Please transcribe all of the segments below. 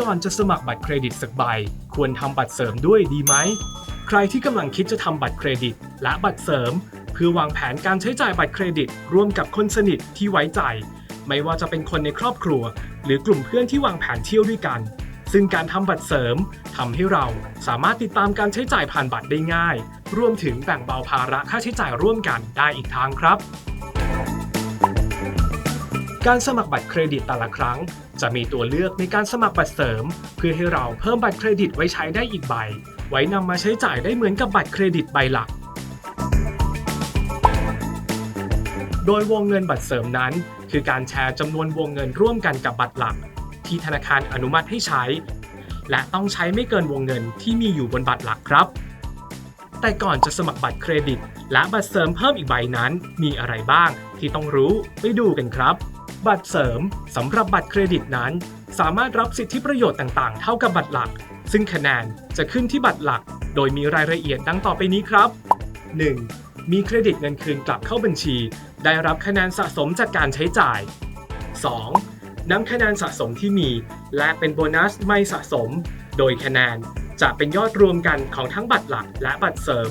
ก่อนจะสมัครบัตรเครดิตสักใบ ควรทำบัตรเสริมด้วยดีไหม ใครที่กำลังคิดจะทำบัตรเครดิต และบัตรเสริม เพื่อวางแผนการใช้จ่ายบัตรเครดิต ร่วมกับคนสนิทที่ไว้ใจ ไม่ว่าจะเป็นคนในครอบครัว หรือกลุ่มเพื่อนที่วางแผนเที่ยวด้วยกัน ซึ่งการทำบัตรเสริมทำให้เราสามารถติดตามการใช้จ่ายผ่านบัตรได้ง่าย รวมถึงแบ่งเบาภาระค่าใช้จ่ายร่วมกันได้อีกทางครับ การสมัครบัตรเครดิตแต่ละครั้ง จะมีตัวเลือกในการสมัครบัตรเสริม เพื่อให้เราเพิ่มบัตรเครดิตไว้ใช้ได้อีกใบ ไว้นำมาใช้จ่ายได้เหมือนกับบัตรเครดิตใบหลัก โดยวงเงินบัตรเสริมนั้น คือการแชร์จำนวนวงเงินร่วมกันกับบัตรหลัก ที่ธนาคารอนุมัติให้ใช้ และต้องใช้ไม่เกินวงเงินที่มีอยู่บนบัตรหลักครับ แต่ก่อนจะสมัครบัตรเครดิต และบัตรเสริมเพิ่มอีกใบนั้นมีอะไรบ้างที่ต้องรู้ไปดูกันครับ บัตรเสริมสำหรับบัตรเครดิตนั้น สามารถรับสิทธิประโยชน์ต่างๆ เท่ากับบัตรหลัก ซึ่งคะแนนจะขึ้นที่บัตรหลัก โดยมีรายละเอียดดังต่อไปนี้ครับ 1. มีเครดิตเงินคืนกลับเข้าบัญชี ได้รับคะแนนสะสมจากการใช้จ่าย 2. นำคะแนนสะสมที่มี และเป็นโบนัสไม่สะสม โดยคะแนนจะเป็นยอดรวมกันของทั้งบัตรหลักและบัตรเสริม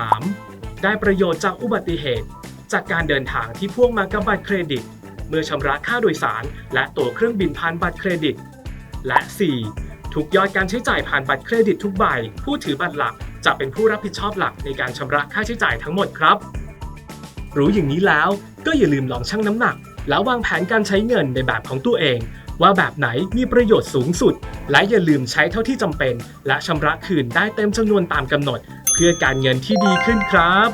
3. ได้ประโยชน์จากอุบัติเหตุ จากการเดินทางที่พ่วงมากับบัตรเครดิต เมื่อชำระค่าโดยสาร และตั๋วเครื่องบินผ่านบัตรเครดิต และ 4. ทุกยอดการใช้จ่ายผ่านบัตรเครดิตทุกใบ ผู้ถือบัตรหลักจะเป็นผู้รับผิดชอบหลักในการชำระค่าใช้จ่ายทั้งหมดครับ รู้อย่างนี้แล้วก็อย่าลืมลองชั่งน้ำหนัก แล้ววางแผนการใช้เงินในแบบของตัวเอง ว่าแบบไหนมีประโยชน์สูงสุด และอย่าลืมใช้เท่าที่จำเป็น และชำระคืนได้เต็มจำนวนตามกำหนด เพื่อการเงินที่ดีขึ้นครับ